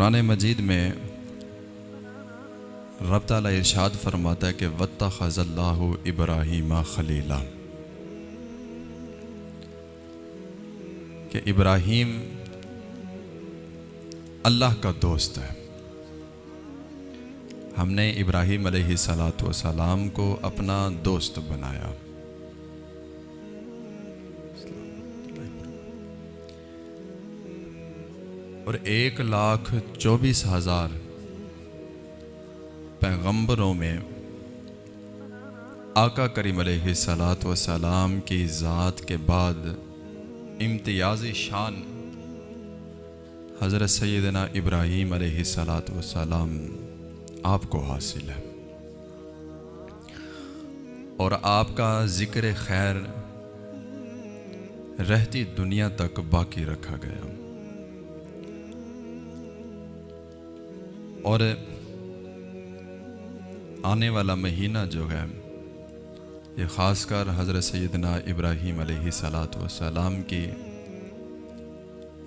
कुरान मजीद में रब ताला इरशाद फरमाता है कि वत्ता खज़ल्लाहु इब्राहीमा खलीला। कि इब्राहीम अल्लाह का दोस्त है। हमने इब्राहिम अलैहिस्सलातु वसलाम को अपना दोस्त बनाया। और एक लाख चौबीस हज़ार पैगंबरों में आका करीम सलात सलाम की ज़ात के बाद इम्तियाज़ शान हज़रत सैदना इब्राहीम सलात सलाम आपको हासिल है। और आपका ज़िक्र खैर रहती दुनिया तक बाकी रखा गया। और आने वाला महीना जो है, ये ख़ासकर हज़रत सैदना इब्राहीम सलाम की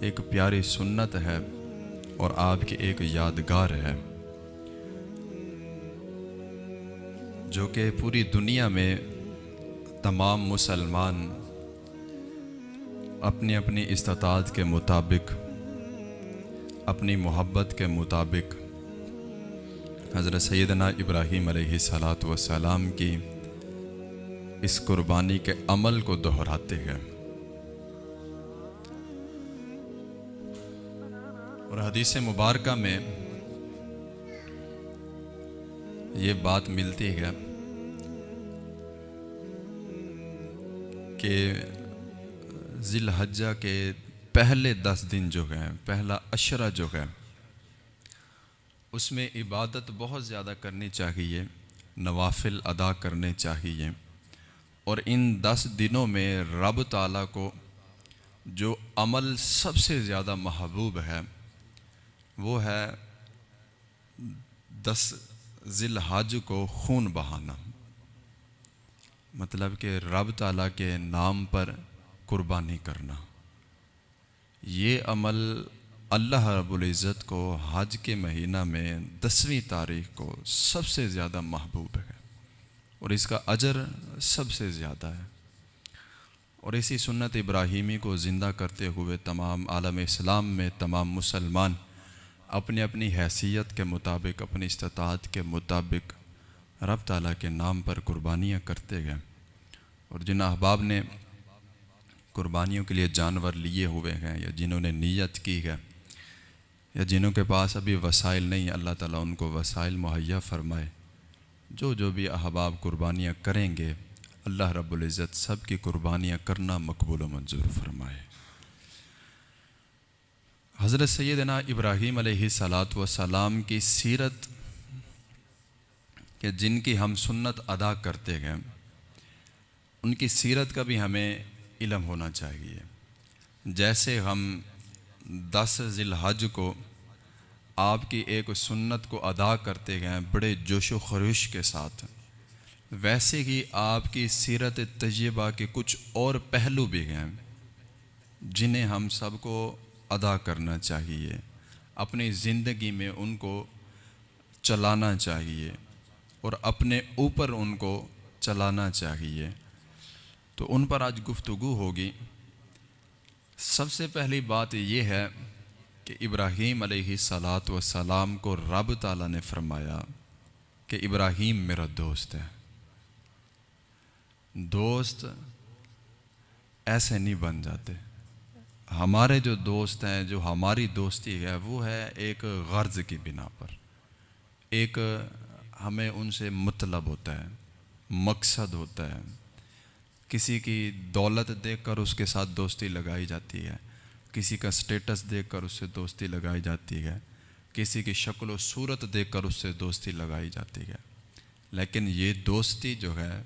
एक प्यारी सुन्नत है और आपकी एक यादगार है, जो कि पूरी दुनिया में तमाम मुसलमान अपनी अपनी इस्तात के मुताबिक अपनी मोहब्बत के मुताबिक हज़रत सैदना इब्राहीम सलात सलाम की इस कुर्बानी के अमल को दोहराते हैं। और हदीस मुबारक में ये बात मिलती है कि जिलहज्जा के पहले दस दिन जो हैं, पहला अशरा जो है उसमें इबादत बहुत ज़्यादा करनी चाहिए, नवाफिल अदा करने चाहिए। और इन दस दिनों में रब ताला को जो अमल सबसे ज़्यादा महबूब है, वो है दस जिल हज को खून बहाना। मतलब कि रब ताला के नाम पर कुर्बानी करना। ये अमल अल्लाह रबुल्ज़त को हज के महीना में दसवीं तारीख को सबसे ज़्यादा महबूब है और इसका अजर सबसे ज़्यादा है। और इसी सुन्नत इब्राहिमी को ज़िंदा करते हुए तमाम आलम इस्लाम में तमाम मुसलमान अपनी अपनी हैसियत के मुताबिक, अपनी इस्तात के मुताबिक रब ताला के नाम पर कुर्बानियाँ करते गए और जिन अहबाब ने कुर्बानियों के लिए जानवर लिए हुए हैं या जिन्होंने नीयत की है या जिनों के पास अभी वसाइल नहीं अल्लाह ताला उनको वसाइल मुहैया फरमाए। जो जो भी अहबाब कुर्बानियाँ करेंगे, अल्लाह रब्ज़त सब की कुर्बानियाँ करना मकबूल मंजूर फरमाए। हज़रत सैदना इब्राहीम सलात सलाम की सीरत के जिनकी हम सुन्नत अदा करते हैं, उनकी सीरत का भी हमें इलम होना चाहिए। जैसे हम दस जिलहज को आपकी एक सुन्नत को अदा करते गए बड़े जोश व खरोश के साथ। वैसे ही आपकी सीरत तजर्बा के कुछ और पहलू भी हैं, जिन्हें हम सबको अदा करना चाहिए। अपनी ज़िंदगी में उनको चलाना चाहिए और अपने ऊपर उनको चलाना चाहिए। तो उन पर आज गुफ्तु होगी। सबसे पहली बात यह है कि इब्राहीम सलात सलाम को रब ताला ने फरमाया कि इब्राहीम मेरा दोस्त है। दोस्त ऐसे नहीं बन जाते। हमारे जो दोस्त हैं, जो हमारी दोस्ती है, वो है एक गर्ज की बिना पर। एक हमें उनसे मतलब होता है, मकसद होता है। किसी की दौलत देखकर उसके साथ दोस्ती लगाई जाती है। किसी का स्टेटस देखकर उससे दोस्ती लगाई जाती है। किसी की शक्ल सूरत देखकर उससे दोस्ती लगाई जाती है। लेकिन ये दोस्ती जो है,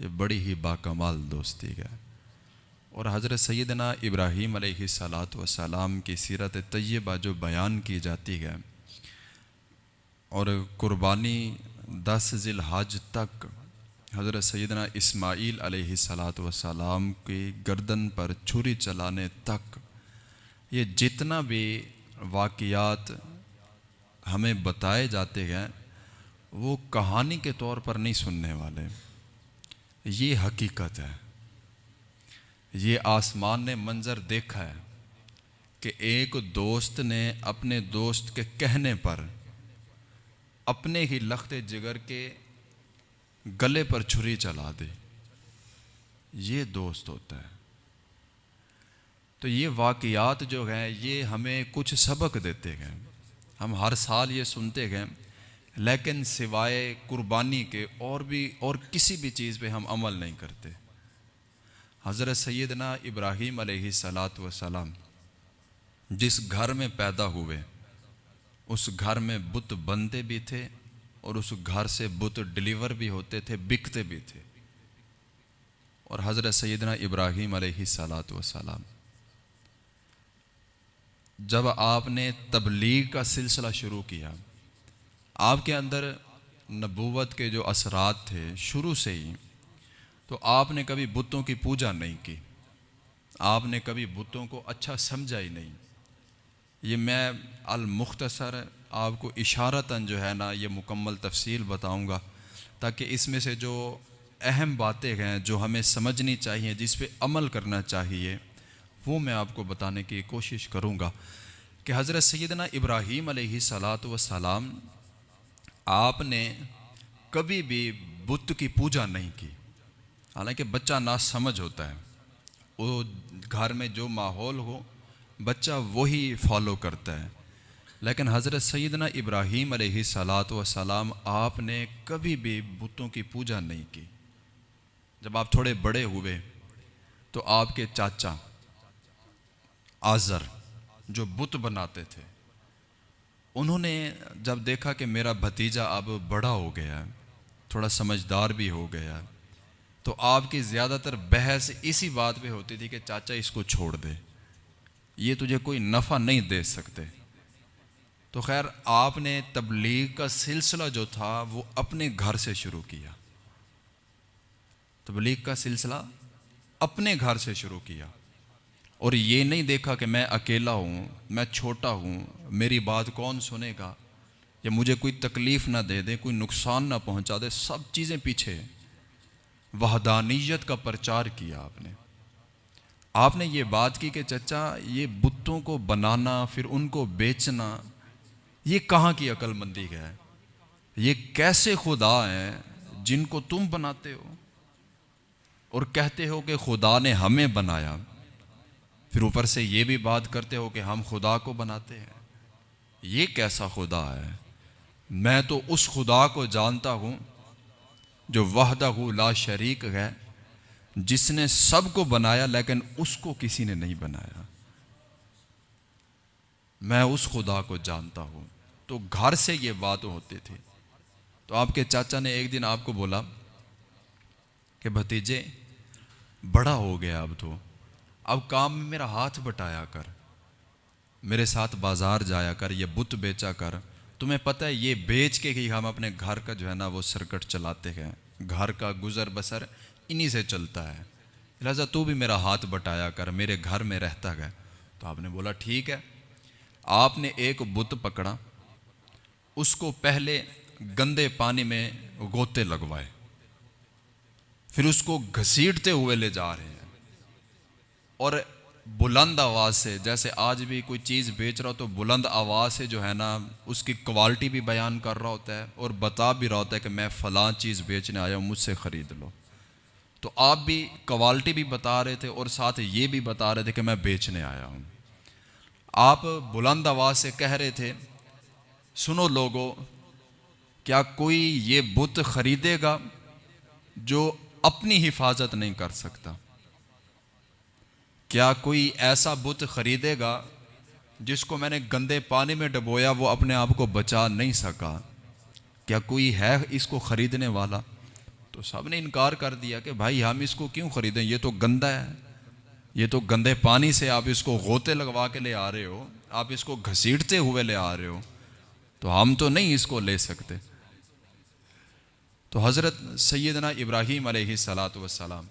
ये बड़ी ही बाकमाल दोस्ती है। और हज़रत सैदना इब्राहीम सलात व सलाम की सीरत तय्यबा जो बयान की जाती है, और कुर्बानी दस जिल हज तक हज़रत सैदना इस्माईल सलात वसलाम की गर्दन पर छुरी चलाने तक ये जितना भी वाक़ात हमें बताए जाते हैं, वो कहानी के तौर पर नहीं सुनने वाले। ये हकीकत है। ये आसमान ने मंज़र देखा है कि एक दोस्त ने अपने दोस्त के कहने पर अपने ही लखते जिगर के गले पर छुरी चला दे। ये दोस्त होता है। तो ये वाक़यात जो हैं, ये हमें कुछ सबक देते हैं। हम हर साल ये सुनते गए लेकिन सिवाय कुर्बानी के और भी और किसी भी चीज़ पे हम अमल नहीं करते। हज़रत सैदना इब्राहीम सलात वसलाम जिस घर में पैदा हुए, उस घर में बुत बनते भी थे और उस घर से बुत डिलीवर भी होते थे, बिकते भी थे। और हज़रत सैदना इब्राहीम सलात वसलाम, जब आपने तबलीग का सिलसिला शुरू किया, आपके अंदर नबूवत के जो असरात थे शुरू से ही तो आपने कभी बुतों की पूजा नहीं की, आपने कभी बुतों को अच्छा समझा ही नहीं। ये मैं अलमुख्तसर आपको इशारतन जो है ना ये मुकम्मल तफसील बताऊँगा, ताकि इसमें से जो अहम बातें हैं, जो हमें समझनी चाहिए, जिस पे अमल करना चाहिए, वो मैं आपको बताने की कोशिश करूँगा कि हज़रत सैदना इब्राहीम सलात सलाम आपने कभी भी बुत की पूजा नहीं की। हालाँकि बच्चा ना समझ होता है, वो घर में जो माहौल हो बच्चा वही फॉलो करता है। लेकिन हज़रत सैदना इब्राहीम सलात सलाम आपने कभी भी बुतों की पूजा नहीं की। जब आप थोड़े बड़े हुए तो आपके चाचा आज़र जो बुत बनाते थे, उन्होंने जब देखा कि मेरा भतीजा अब बड़ा हो गया थोड़ा समझदार भी हो गया तो आपकी ज़्यादातर बहस इसी बात पे होती थी कि चाचा इसको छोड़ दे। ये तुझे कोई नफ़ा नहीं दे सकते। तो खैर, आपने तबलीग का सिलसिला जो था, वो अपने घर से शुरू किया। तबलीग का सिलसिला अपने घर से शुरू किया। और ये नहीं देखा कि मैं अकेला हूँ, मैं छोटा हूँ, मेरी बात कौन सुनेगा? या मुझे कोई तकलीफ़ ना दे दे, कोई नुकसान ना पहुँचा दे, सब चीज़ें पीछे वहदानियत का प्रचार किया आपने। आपने ये बात की कि चचा, ये बुतों को बनाना, फिर उनको बेचना, ये कहाँ की अक्लमंदी है? ये कैसे खुदा हैं जिनको तुम बनाते हो? और कहते हो कि खुदा ने हमें बनाया। फिर ऊपर से ये भी बात करते हो कि हम खुदा को बनाते हैं। ये कैसा खुदा है? मैं तो उस खुदा को जानता हूँ जो वहदा ला शरीक है। जिसने सबको बनाया, लेकिन उसको किसी ने नहीं बनाया। मैं उस खुदा को जानता हूँ। तो घर से ये बात होती थी। तो आपके चाचा ने एक दिन आपको बोला कि, भतीजे, बड़ा हो गया अब तो। अब काम में मेरा हाथ बटाया कर। मेरे साथ बाज़ार जाया कर, ये बुत बेचा कर। तुम्हें पता है, ये बेच के ही हम अपने घर का जो है ना, वो सरकट चलाते हैं। घर का गुजर बसर इन्हीं से चलता है। लिहाजा तू भी मेरा हाथ बटाया कर, मेरे घर में रहता है। तो आपने बोला, ठीक है। आपने एक बुत पकड़ा, उसको पहले गंदे पानी में गोते लगवाए, फिर उसको घसीटते हुए ले जा रहे हैं। और बुलंद आवाज़ से, जैसे आज भी कोई चीज़ बेच रहा हो तो बुलंद आवाज़ से जो है ना, उसकी क्वालिटी भी बयान कर रहा होता है और बता भी रहा होता है कि मैं फ़लाँ चीज़ बेचने आया हूँ, मुझसे ख़रीद लो। तो आप भी क्वालिटी भी बता रहे थे और साथ ये भी बता रहे थे कि मैं बेचने आया हूँ। आप बुलंद आवाज़ से कह रहे थे, सुनो लोगो, क्या कोई ये बुत ख़रीदेगा जो अपनी हिफाजत नहीं कर सकता? क्या कोई ऐसा बुत खरीदेगा जिसको मैंने गंदे पानी में डबोया वो अपने आप को बचा नहीं सका? क्या कोई है इसको ख़रीदने वाला? तो सबने इनकार कर दिया कि भाई हम इसको क्यों ख़रीदें? ये तो गंदा है। ये तो गंदे पानी से आप इसको गोते लगवा के ले आ रहे हो। आप इसको घसीटते हुए ले आ रहे हो। तो हम तो नहीं इसको ले सकते। तो हज़रत सैदना इब्राहीम सलात वसलाम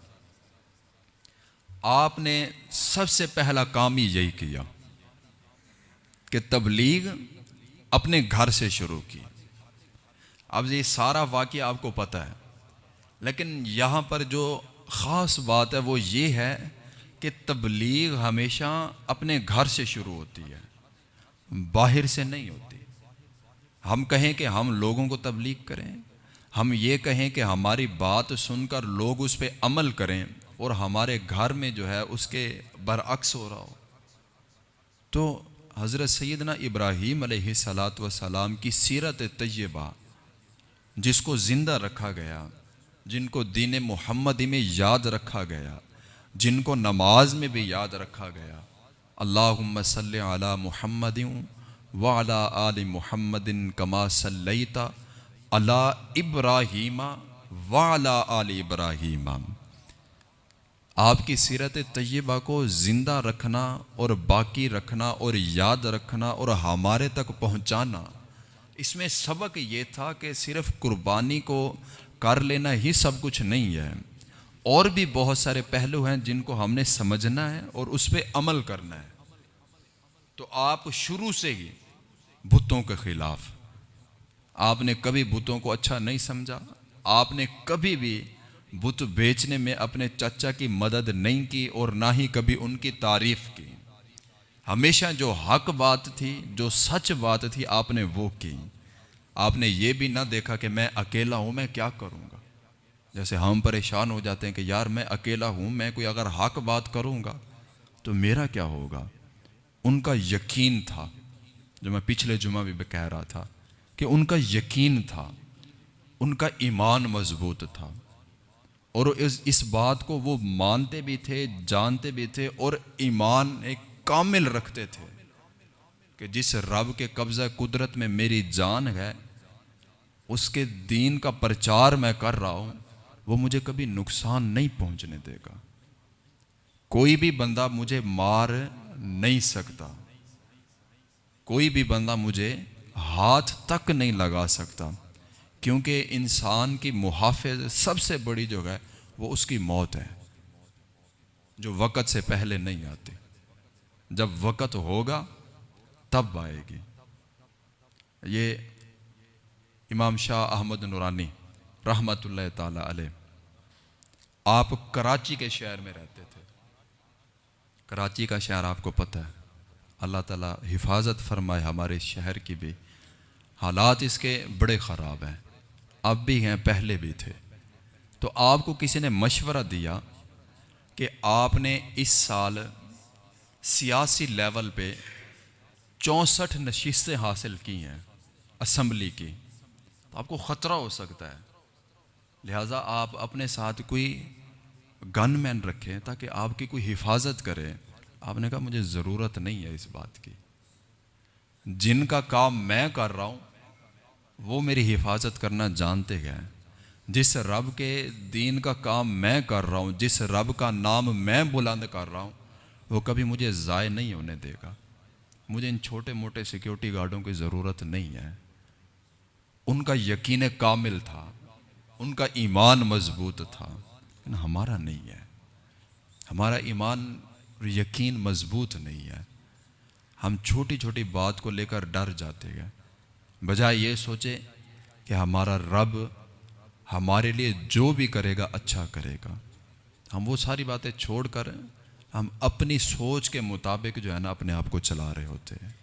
आपने सबसे पहला काम ही यही किया कि तबलीग अपने घर से शुरू की। अब ये सारा वाक्य आपको पता है। लेकिन यहाँ पर जो ख़ास बात है वो ये है कि तबलीग हमेशा अपने घर से शुरू होती है, बाहर से नहीं होती। हम कहें कि हम लोगों को तबलीग करें, हम ये कहें कि हमारी बात सुनकर लोग उस पर अमल करें और हमारे घर में जो है उसके बरअक्स हो रहा हो। तो हज़रत सैदना इब्राहीम सलात सलाम की सीरत तय्यबा, जिसको ज़िंदा रखा गया जिनको दीन मोहम्मदी में याद रखा गया, जिनको नमाज़ में भी याद रखा गया। अल्लाहुम्म सल्ली अला मुहम्मद व अला आल मुहम्मदिन कमा सल्लैता अला इब्राहीमा व अला आल इब्राहीमा। आपकी सीरत तय्यबा को ज़िंदा रखना और बाकी रखना और याद रखना और हमारे तक पहुंचाना, इसमें सबक ये था कि सिर्फ़ कुर्बानी को कर लेना ही सब कुछ नहीं है। और भी बहुत सारे पहलू हैं जिनको हमने समझना है और उस पर अमल करना है। तो आप शुरू से ही बुतों के खिलाफ। आपने कभी बुतों को अच्छा नहीं समझा। आपने कभी भी बुत बेचने में अपने चाचा की मदद नहीं की और ना ही कभी उनकी तारीफ़ की। हमेशा जो हक बात थी, जो सच बात थी, आपने वो की। आपने ये भी ना देखा कि मैं अकेला हूँ, मैं क्या करूँगा? जैसे हम परेशान हो जाते हैं कि यार, मैं अकेला हूँ, मैं कोई अगर हक बात करूँगा तो मेरा क्या होगा? उनका यकीन था, जो मैं पिछले जुमा भी कह रहा था, कि उनका यकीन था, उनका ईमान मज़बूत था। और इस इस बात को वो मानते भी थे, जानते भी थे, और ईमान एक कामिल रखते थे, कि जिस रब के कब्ज़ा कुदरत में मेरी जान है उसके दीन का प्रचार मैं कर रहा हूँ, वो मुझे कभी नुकसान नहीं पहुँचने देगा। कोई भी बंदा मुझे मार नहीं सकता। कोई भी बंदा मुझे हाथ तक नहीं लगा सकता, क्योंकि इंसान की मुहाफ़ सबसे बड़ी जो है वो उसकी मौत है, जो वक़्त से पहले नहीं आती। जब वक़्त होगा, तब आएगी। ये इमाम शाह अहमद नूरानी रहमत ताला आप कराची के शहर में रहते थे। कराची का शहर आपको पता है। अल्लाह ताला हिफाजत फरमाए हमारे शहर की भी। हालात इसके बड़े ख़राब हैं। अब भी हैं, पहले भी थे। तो आपको किसी ने मशवरा दिया कि आपने इस साल सियासी लेवल पे चौंसठ नशिस्तें हासिल की हैं, असम्बली की। आपको ख़तरा हो सकता है। लिहाजा आप अपने साथ कोई गन मैन रखें ताकि आपकी कोई हिफाजत करे। आपने कहा, मुझे ज़रूरत नहीं है इस बात की। जिनका काम मैं कर रहा हूँ, वो मेरी हिफाजत करना जानते गए जिस रब के दीन का काम मैं कर रहा हूँ, जिस रब का नाम मैं बुलंद कर रहा हूँ, वो कभी मुझे ज़ाय नहीं होने देगा। मुझे इन छोटे मोटे सिक्योरिटी गार्डों की ज़रूरत नहीं है। उनका यकीन कामिल था, उनका ईमान मज़बूत था, लेकिन हमारा नहीं है। हमारा ईमान यकीन मज़बूत नहीं है। हम छोटी छोटी बात को लेकर डर जाते हैं। बजाय ये सोचे कि हमारा रब हमारे लिए जो भी करेगा अच्छा करेगा। हम वो सारी बातें छोड़कर हम अपनी सोच के मुताबिक जो है ना, अपने आप को चला रहे होते हैं।